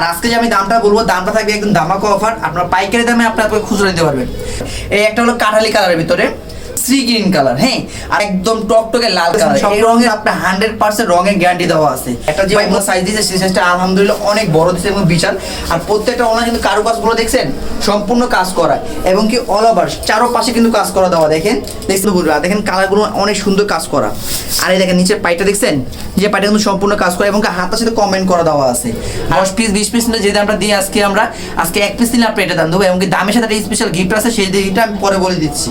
আর আজকে যে আমি দামটা বলব, দামটা থাকবে একদম দামাকো অফার আপনার পাইকারি দামে আপনার খুচরো নিতে পারবেন। এই একটা হলো কাঠালি কালারের ভিতরে। শ্রী গ্রিন কালার হ্যাঁ? আর একদম টকটকে লাল কালার। এই রঙের হান্ড্রেড পার্সেন্ট রঙের গ্যারান্টি দেওয়া আছে। একটা যে সাইজ দিয়েছে সেই সাইজটা আলহামদুলিল্লাহ অনেক বড় দিচ্ছে এবং বিশাল। আর প্রত্যেকটা ওনার কিন্তু কারুকাজগুলো দেখছেন? সম্পূর্ণ কাজ করা। এবং কি অল ওভার চারো পাশে কিন্তু কাজ করা দেওয়া, দেখেন? দেখছেন দেখেন কালারগুলো অনেক সুন্দর কাজ করা। আর এই দেখেন, নিচের পাইটা দেখছেন? যে পাইটা কিন্তু সম্পূর্ণ কাজ করা এবং হাতার সাথে কমেন্ট করা দেওয়া আছে। দশ পিস বিশ পিস যে দামটা দিয়ে আজকে আমরা আজকে এক পিস নিলে আপনি এটা দাম দেবো। এবং দামের সাথে স্পেশাল গিফট আছে, সেই দিকটা আমি পরে বলে দিচ্ছি।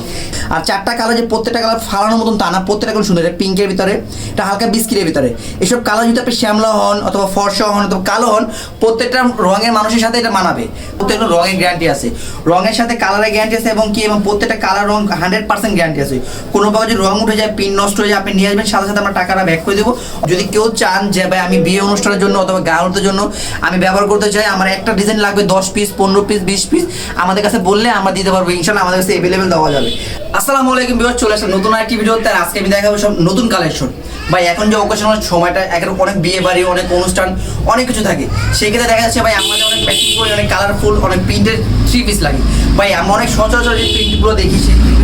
আর চারটা কালার যে প্রত্যেকটা কালার ফালানোর মতন তা না, প্রত্যেকটা কালার সুন্দর। পিঙ্কের ভিতরে, এটা হালকা বিস্কিটের ভিতরে। এসব কালার যদি আপনি শ্যামলা হন অথবা ফর্সা হন অথবা কালো হন, প্রত্যেকটা রঙের মানুষের সাথে এটা মানাবে। প্রত্যেকটা রঙের গ্যারান্টি আছে। রঙের সাথে কালারের গ্যারান্টি আছে এবং কি? এবং প্রত্যেকটা কালার রং হান্ড্রেড পার্সেন্ট গ্যারান্টি আছে। কোনো ভাবে যদি রং উঠে যায় পিন নষ্ট হয়ে যায়, আপনি নিয়ে আসবেন, সাথে সাথে আমরা টাকাটা ব্যাক করে দেবো। যদি কেউ চান যে, ভাই, আমি বিয়ে অনুষ্ঠানের জন্য অথবা গাহতের জন্য আমি ব্যবহার করতে চাই, আমার একটা ডিজাইন লাগবে, দশ পিস পনেরো পিস বিশ পিস আমাদের কাছে বললে আমরা দিতে পারব। ইনশাল্লাহ আমাদের কাছে অ্যাভেলেবেল দেওয়া যাবে। আসসালামু আলাইকুম। বিভাগ চলে আসলাম নতুন একটি ভিডিওতে তার আজকে আমি দেখাবো সব নতুন কালেকশন ভাই, এখন যে অকেশন সময়টা এখন অনেক বিয়ে বাড়ি, অনেক অনুষ্ঠান, অনেক কিছু থাকে। সেক্ষেত্রে দেখা যাচ্ছে, ভাই, আমাদের অনেক প্যাকিং করে, অনেক কালারফুল অনেক প্রিন্টের থ্রি পিস লাগে। ভাই, আমরা অনেক সচরাচর যে প্রিন্টগুলো দেখি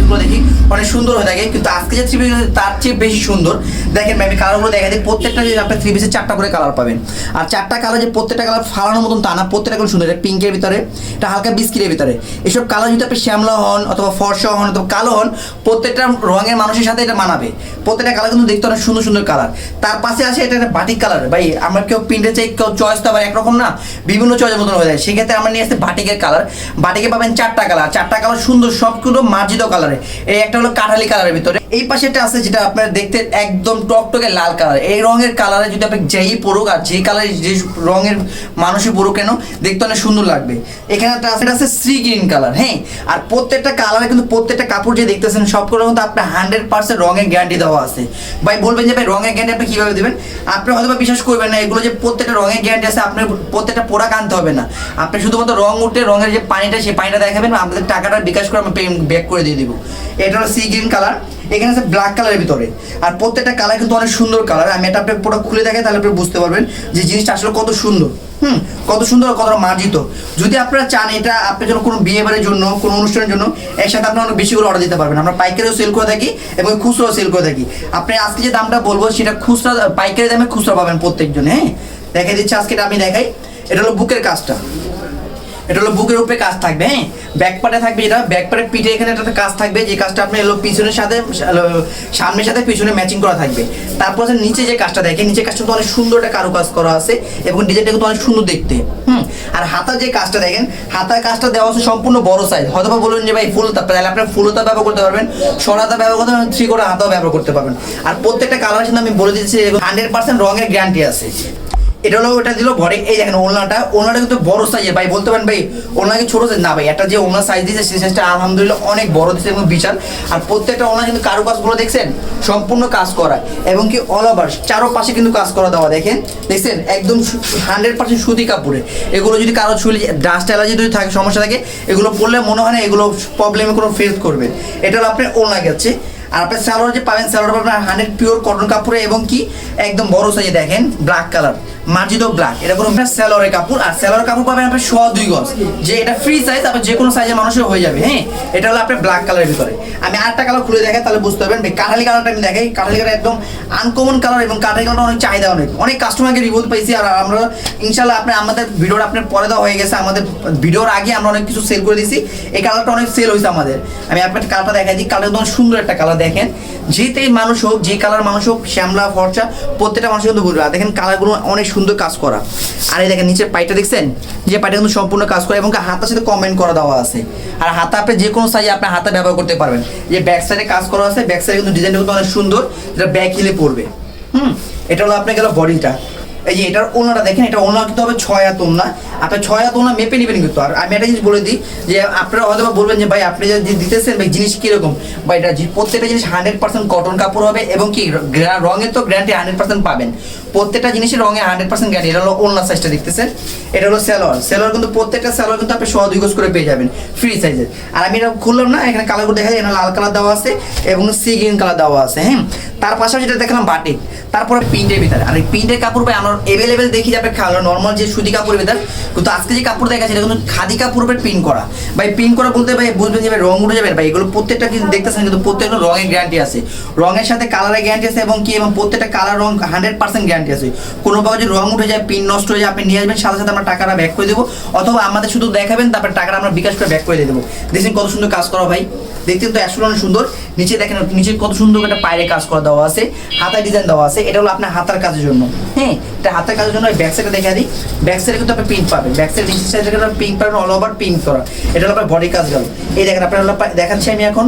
সেই দেখি, অনেক সুন্দর হয়ে থাকে। কিন্তু আজকে যে থ্রি পিস তার চেয়ে বেশি সুন্দর, দেখেন আমি কালারগুলো দেখা দিই প্রত্যেকটা যে আপনার থ্রি পিসে চারটা করে কালার পাবেন। আর চারটা কালার যে প্রত্যেকটা কালার ফালানোর মতন তা না, প্রত্যেকটা কালার সুন্দর। পিঙ্কের ভিতরে, এটা হালকা বিস্কিটের ভিতরে। এসব কালার যদি আপনি শ্যামলা হন অথবা ফর্সা হন অথবা কালো হন, প্রত্যেকটা রঙের মানুষের সাথে এটা মানাবে। প্রত্যেকটা কালার কিন্তু দেখতে অনেক সুন্দর সুন্দর কালার তার পাশে আছে এটা একটা বাটিক কালার ভাই, আমরা কেউ প্রিন্টে চাই, কেউ চয়েস তো আবার একরকম না, বিভিন্ন চয়েসের মতন হয়ে যায়। সেক্ষেত্রে আমরা নিয়ে আসছি বাটিকের কালার বাটিকে পাবেন চারটা কালার চারটা কালার সুন্দর, সবগুলো মার্জিত কালারে এই একটা হলো কাঠালি কালারের ভিতরে। এই পাশে একটা আছে যেটা আপনার দেখতে একদম টকটকে লাল কালার। এই রঙের কালারে যদি আপনি যেই পড়ুক আর যে কালার যে রঙের মানুষই পড়ুক কেন, দেখতে অনেক সুন্দর লাগবে। এখানে একটা আছে আছে শ্রী গ্রিন কালার হ্যাঁ? আর প্রত্যেকটা কালারে কিন্তু প্রত্যেকটা কাপড় যে দেখতেছেন সবগুলো কিন্তু আপনার হান্ড্রেড পার্সেন্ট রঙের গ্যারান্টি দেওয়া আছে। ভাই, বলবেন যে ভাই, রঙের গ্যারান্টি আপনি কীভাবে দেবেন? আপনি হয়তো বিশ্বাস করবেন না, এগুলো যে প্রত্যেকটা রঙের গ্যারান্টি আছে, আপনার প্রত্যেকটা পোড়াক আনতে হবে না। আপনি শুধুমাত্র রং উঠে, রঙের যে পানিটা, সেই পানিটা দেখাবেন আমাদের টাকাটা বিকাশ করে পেমেন্ট ব্যাক করে দিয়ে দিব। এটা হলো সি গ্রিন কালার এখানে আছে ব্ল্যাক কালারের ভিতরে। আর প্রত্যেকটা কালার কিন্তু অনেক সুন্দর কালার আমি এটা আপনার পুরো খুলে দেখাই, তাহলে আপনি বুঝতে পারবেন যে জিনিসটা আসলে কত সুন্দর। হুম, কত সুন্দর কতটা মার্জিত। যদি আপনারা চান এটা আপনার জন্য কোনো বাড়ির জন্য, কোনো অনুষ্ঠানের জন্য, একসাথে আপনারা অনেক বেশি করে অর্ডার দিতে পারবেন। আমরা পাইকারিও সেল করে থাকি এবং খুচরাও সেল করে থাকি। আপনি আজকে যে দামটা বলব, সেটা খুচরা, পাইকারি দামে খুচরা পাবেন প্রত্যেকজন হ্যাঁ? দেখা দিচ্ছে, আজকে আমি দেখাই। এটা হলো বুকের কাজটা। এটা হলো বুকের উপরে কাজ থাকবে হ্যাঁ? ব্যাক পার্টে থাকবে এটা ব্যাক পার্টের পিঠে এখানে একটা কাজ থাকবে, যে কাজটা আপনি এলো পিছনের সাথে সামনের সাথে, পিছনে ম্যাচিং করা থাকবে। তারপর হচ্ছে নিচে যে কাজটা দেখেন, নিচে কাজটা তো অনেক সুন্দর একটা কারু কাজ করা আছে এবং ডিজাইনটা কিন্তু অনেক সুন্দর দেখতে, হুম? আর হাতার যে কাজটা দেখেন, হাতার কাজটা দেওয়া আছে সম্পূর্ণ বড় সাইজ হয়তো বলুন যে ভাই ফুলতা, তাহলে আপনার ফুলতা ব্যবহার করতে পারবেন, সরাতা ব্যবহার করতে পারবেন থ্রি করে হাতাও ব্যবহার করতে পারবেন। আর প্রত্যেকটা কালার কিন্তু আমি বলে দিচ্ছি হান্ড্রেড পার্সেন্ট রঙের গ্যারান্টি আছে। এটা হলো ওটা দিল ভরে এই দেখেন ওলনাটা ওলনাটা কিন্তু বড় সাইজের ভাই বলতে পারেন, ভাই ওলনা কি ছোট সাইজ না, ভাই, একটা যে ওলনা সাইজ দিয়েছে, সেই সাইজটা আলহামদুলিল্লাহ অনেক বড় দিচ্ছে এবং বিশাল। আর প্রত্যেকটা ওলনা কিন্তু কারুকাজগুলো দেখছেন? সম্পূর্ণ কাজ করা, এবং কি অল ওভার চারো পাশে কিন্তু কাজ করা দেওয়া, দেখেন? দেখছেন? একদম হান্ড্রেড পার্সেন্ট সুতি কাপড়ে। এগুলো যদি কারও চুলে ডাস্ট অ্যালার্জি যদি থাকে, সমস্যা থাকে, এগুলো পড়লে মনে হয় না এগুলো প্রবলেমে কোনো ফেস করবে। এটা হলো আপনার ওলনা গেছে। আর আপনার স্যালোয়ার যে পাবেন স্যালোয়ার পাবেন হান্ড্রেড পিওর কটন কাপড়ে এবং কি একদম বড় সাইজে দেখেন? ব্ল্যাক কালার মার্জিত ব্ল্যাক এটা কোনো আপনার কাপড়, আর স্যালোয়ার কাপড় পাবেন আপনার সোয়া দুই গজ। যে এটা ফ্রি সাইজ আপনার যে কোনো সাইজের মানুষের হয়ে যাবে হ্যাঁ? এটা হলো আপনার ব্ল্যাক কালারের ভিতরে। আমি আরেকটা কালার খুলে দেখাই, তাহলে বুঝতে পারবেন। কাঠালি কালারটা আমি দেখাই। কাঠালি কালার একদম আনকমন কালার এবং কাঠালি কালারটা অনেক চাহিদা অনেক। অনেক কাস্টমারকে রিভিউ পাইছি, আর আমরা ইনশাল্লাহ আপনি আমাদের ভিডিওটা আপনার পরে দেওয়া হয়ে গেছে। আমাদের ভিডিওর আগে আমরা অনেক কিছু সেল করে দিয়েছি। এই কালারটা অনেক সেল হয়েছে আমাদের। আমি আপনার কালারটা দেখাই দিই। কালার একদম সুন্দর একটা কালার দেখেন। যেতেই মানুষ হোক, যে কালার মানুষ হোক, শ্যামলা ফর্চা প্রত্যেকটা মানুষ কিন্তু আর দেখেন কালারগুলো অনেক সুন্দর কাজ করা। আর এই দেখেন, নিচের পাইটা দেখছেন? যে পাইটা কিন্তু সম্পূর্ণ কাজ করা এবং হাতার সাথে কমেন্ট করা দেওয়া আছে। আর হাতা আপনি যে কোনো সাইজে আপনি হাতা ব্যবহার করতে পারবেন। যে ব্যাক সাইডে কাজ করা আছে ব্যাক সাইডে কিন্তু ডিজাইনটা কিন্তু অনেক সুন্দর। যেটা ব্যাক হিলে পড়বে। হুম? এটা হলো আপনার গেল বডিটা এই যে এটার ওনাটা দেখেন এটা ওনা কিন্তু হবে ছয় হাত ওনা আপনার ছয় হাত ওনা মেপে নেবেন কিন্তু। আর আমি একটা জিনিস বলে দিই, যে আপনারা হয়তো বলবেন যে, ভাই, আপনি যে দিতেছেন, ভাই, জিনিস কীরকম? বা এটা প্রত্যেকটা জিনিস হান্ড্রেড পার্সেন্ট কটন কাপড় হবে এবং কি রঙের তো গ্যারান্টি হান্ড্রেড পার্সেন্ট পাবেন। প্রত্যেকটা জিনিসের রঙে হান্ড্রেড পার্সেন্ট গ্যারান্টি এটা হলো ওলনা সাইজটা দেখতেছেন? এটা হলো সেলোয়ার। সেলোয়ার কিন্তু প্রত্যেকটা সেলোয়ার কিন্তু আপনি সোয়া দুই গজ করে পেয়ে যাবেন ফ্রি সাইজের আর আমি এটা খুললাম না, এখানে কালারগুলো দেখা যায় লাল কালার দেওয়া আছে এবং সি গ্রিন কালার দেওয়া আছে হ্যাঁ? তার পাশাপাশি এটা দেখলাম বাটিক, তারপরে প্রিন্টের ভিতরে। আর এই প্রিন্টের কাপড় ভাই, আমরা এভেলেবেল দেখি যাবে খালো নর্মাল যে সুতি কাপড়ের ভিতরে, কিন্তু আজকে যে কাপড় দেখা এটা কিন্তু খাদি কাপড়ের উপর প্রিন্ট করা। ভাই প্রিন্ট করা বলতে ভাই, বুঝবেন যে রং উঠে যাবে ভাই, এগুলো প্রত্যেকটা কিন্তু দেখতেছেন, কিন্তু প্রত্যেকটা রঙের গ্যারান্টি আছে। রঙের সাথে কালারের গ্যারান্টি আছে এবং কি, এবং প্রত্যেকটা কালার রং হান্ড্রেড পার্সেন্ট গ্যারান্টি আছে। কোনো ভাবে যদি রং উঠে যায় পিন নষ্ট হয়ে যায়, আপনি নিয়ে আসবেন, সাথে সাথে আমরা টাকাটা ব্যাক করে দেবো। অথবা আমাদের শুধু দেখাবেন, তারপরে টাকাটা আমরা বিকাশ করে ব্যাক করে দিয়ে দেবো। দেখছেন কত সুন্দর কাজ করা ভাই। দেখতে তো একশো অনেক সুন্দর। নিচে দেখেন, নিচে কত সুন্দর একটা পায়ের কাজ করা দেওয়া আছে। হাতায় ডিজাইন দেওয়া আছে। এটা হলো আপনার হাতার কাজের জন্য। হ্যাঁ এটা হাতের কাজের জন্য ব্যাক সাইডে দেখা দিই। ব্যাক সাইডে কিন্তু আপনি পিঙ্ক পাবেন। ব্যাক সাইড নিচের সাইডে কিন্তু পিঙ্ক পাবেন অল ওভার পিঙ্ক করা। এটা হলো আপনার বডি কাজ গেল এই দেখেন, আপনার দেখাচ্ছি আমি এখন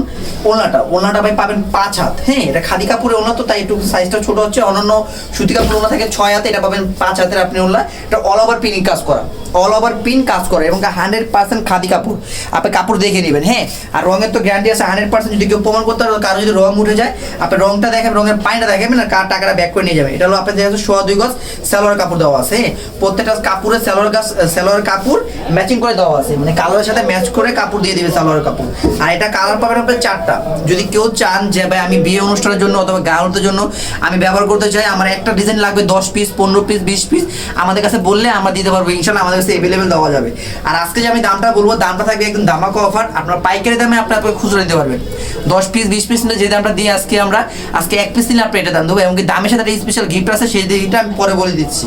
ওনাটা ওনাটা ভাই পাবেন পাঁচ হাত। হ্যাঁ এটা খাদি কাপড়ে ওনা তো, তাই একটু সাইজটা ছোট হচ্ছে। অন্যান্য সুতি কাপড় ওনা থাকে ছয় হাতে এটা পাবেন, পাঁচ হাতের আপনি ওনা এটা অল ওভার পিনিং কাজ করা। অল ওভার পিন কাজ করে এবং হান্ড্রেড পার্সেন্ট খাদি কাপড়। আপনি কাপড় দেখে নেবেন হ্যাঁ? আর রঙের তো গ্যারান্টি আছে হান্ড্রেড পার্সেন্ট যদি কেউ প্রমাণ করতে পারে কারও যদি রং উঠে যায়, আপনি রংটা দেখেন, রঙের পাইনটা দেখাবেন আর টাকাটা ব্যাক করে নিয়ে যাবে এটা হলো আপনার যেহেতু সোয়া দুই গজ সালোয়ার কাপড় দেওয়া আছে হ্যাঁ? প্রত্যেকটা কাপড়ের সালোয়ার গাছ সালোয়ার কাপড় ম্যাচিং করে দেওয়া আছে। মানে কালারের সাথে ম্যাচ করে কাপড় দিয়ে দিবে সালোয়ার কাপড়। আর এটা কালার পাবেন আপনার চারটা। যদি কেউ চান যে, ভাই, আমি বিয়ে অনুষ্ঠানের জন্য অথবা গাউনের জন্য আমি ব্যবহার করতে চাই, আমার একটা ডিজাইন লাগবে দশ পিস পনেরো পিস বিশ পিস আমাদের কাছে বললে আমরা দিতে পারব, ইনশাল্লাহ আমাদের কাছে অ্যাভেলেবেল দেওয়া যাবে। আর আজকে যে আমি দামটা বলব, দামটা থাকবে একদম দামাকা অফার আপনার পাইকারি দামে আপনি আপনাকে খুচরো দিতে পারবেন। দশ পিস বিশ পিস যে দামটা দিয়ে আজকে আমরা, আজকে এক পিস নিলে আপনি এটা দাম দেবো এবং দামের সাথে একটা স্পেশাল গিফট আছে, সেই দিকটা আমি পরে বলে দিচ্ছি।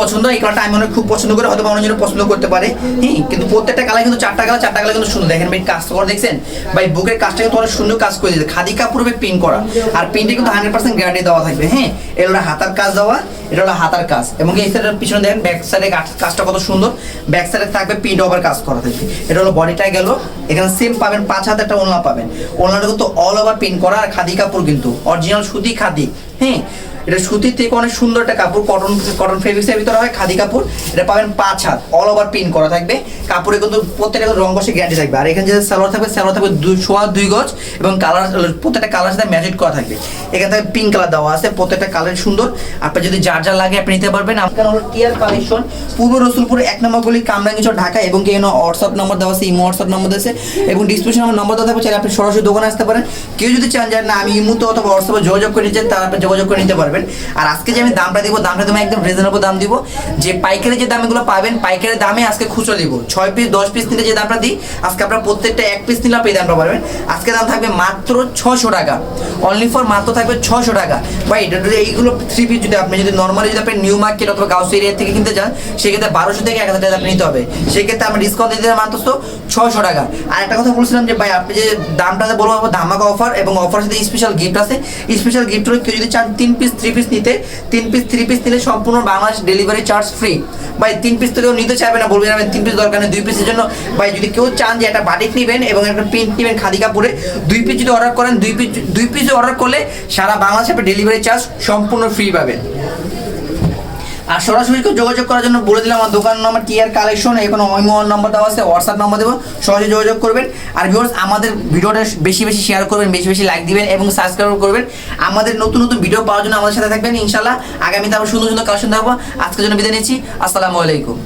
পছন্দ, এই কালারটা আমি অনেক খুব পছন্দ করে হয়তো বা পছন্দ করতে পারে। হ্যাঁ কিন্তু প্রত্যেকটা কালার কিন্তু চারটা কালার চারটা কালার কিন্তু সুন্দর। দেখেন ভাই কাজ করে দেখছেন? ভাই, বুকের কাজটা কিন্তু অনেক সুন্দর কাজ করে দিয়েছে। খাদি কাপড় পিন করা। আর পিনটা কিন্তু হান্ড্রেড পার্সেন্ট গ্যারান্টি দেওয়া থাকবে। হ্যাঁ এটা হলো হাতার কাজ দেওয়া এটা হলো হাতার কাজ। এবং এই সাইডের পিছনে দেখেন ব্যাক সাইডে কাজটা কত সুন্দর। ব্যাক সাইডে থাকবে পিন ওভার কাজ করা থাকবে। এটা হলো বডিটা গেল। এখানে সেম পাবেন, পাঁচ হাতে একটা ওনলা পাবেন। ওনলাটা কিন্তু অল ওভার পিন করা আর খাদি কাপড় কিন্তু। অরিজিনাল সুতি খাদি। হ্যাঁ? এটা সুতির থেকে অনেক সুন্দর একটা কাপড় কটন কটন ফেব্রিক্সের ভিতরে হয়, খাদি কাপড়। এটা পাবেন পাঁচ হাত অল ওভার পিন করা থাকবে। কাপড়ে কিন্তু প্রত্যেকটা কিন্তু রং বসে গ্যারান্টি থাকবে। আর এখানে যে সালোয়ার থাকবে সালোয়ার থাকবে দুই, সোয়া দুই গজ এবং কালার প্রত্যেকটা কালার সাথে ম্যাচিং করা থাকবে। এখানে থাকবে পিঙ্ক কালার দেওয়া আছে, প্রত্যেকটা কালার সুন্দর। আপনার যদি যার যার লাগে আপনি নিতে পারবেন। আপনার হলো টিয়ার কালেকশন পূর্ব রসুলপুর এক নম্বর গলি, কামরাঙ্গিচর, ঢাকা এবং কি এখানে হোয়াটসঅ্যাপ নম্বর দেওয়া আছে, ইমো হোয়াটসঅ্যাপ নম্বর দেওয়া আছে এবং ডিসক্রিপশন আমার নম্বর দেওয়া থাকবে। চাইলে আপনি সরাসরি দোকানে আসতে পারেন। কেউ যদি চান যে, না, আমি ইমুতে অথবা হোয়াটসঅ্যাপে যোগাযোগ করে নিচ্ছেন তারা আপনি যোগাযোগ করে নিতে পারবেন। আর আজকে যে আমি দামটা দিব, দামটা তুমি একদম রিজনেবল দাম দিব। যে পাইকারি যে দামগুলো পাবেন, পাইকারি দামে আজকে খুচরো দিব ছয় পিস দশ পিস নিলে যে দামটা দিই, আজকে আপনার প্রত্যেকটা এক পিস নিলে আপনি দামটা পাবেন আজকে দাম থাকবে মাত্র ছশো টাকা। অনলি ফর মাত্র থাকবে ছশো টাকা। বা এটা যদি এইগুলো থ্রি পিস যদি আপনি যদি নর্মালি যদি আপনি নিউ মার্কেট অথবা গাউস এরিয়া থেকে কিনতে চান সেক্ষেত্রে বারোশো থেকে এক হাজার টাকা নিতে হবে। সেক্ষেত্রে আমরা ডিসকাউন্ট দিতে মাত্র ছশো টাকা। আর একটা কথা বলছিলাম যে, ভাই, আপনি যে দামটা বলব ধামাকা অফার এবং অফার সাথে স্পেশাল গিফট আছে। স্পেশাল গিফট হলো কেউ যদি চান তিন পিস থ্রি পিস নিতে, তিন পিস থ্রি পিস নিলে সম্পূর্ণ বাংলাদেশ ডেলিভারি চার্জ ফ্রি ভাই, তিন পিস তো কেউ নিতে চাইবে না বলবেন আমি তিন পিস দরকার নেই, দুই পিসের জন্য। ভাই, যদি কেউ চান যে একটা বাটিক নেবেন এবং একটা প্রিন্ট নেবেন খাদি কাপড়ে দুই পিস যদি অর্ডার করেন, দুই পিস দুই পিস অর্ডার করলে সারা বাংলাদেশে ডেলিভারি চার্জ সম্পূর্ণ ফ্রি পাবেন। আর সরাসরি যোগাযোগ করার জন্য বলে দিলাম, আমার দোকান নম্বর টিয়ার কালেকশন এখন ওইমো নম্বর দেওয়া আছে হোয়াটসঅ্যাপ নম্বর দেবো, সহজে যোগাযোগ করবেন। আর ভিউর্স আমাদের ভিডিওটা বেশি বেশি শেয়ার করবেন, বেশি বেশি লাইক দিবেন এবং সাবস্ক্রাইব করবেন। আমাদের নতুন নতুন ভিডিও পাওয়ার জন্য আমাদের সাথে থাকবেন ইনশাল্লাহ আগামীতে আবার সুন্দর সুন্দর কালেকশন দেবো আজকের জন্য বিদায় নিচ্ছি। আসসালামু আলাইকুম।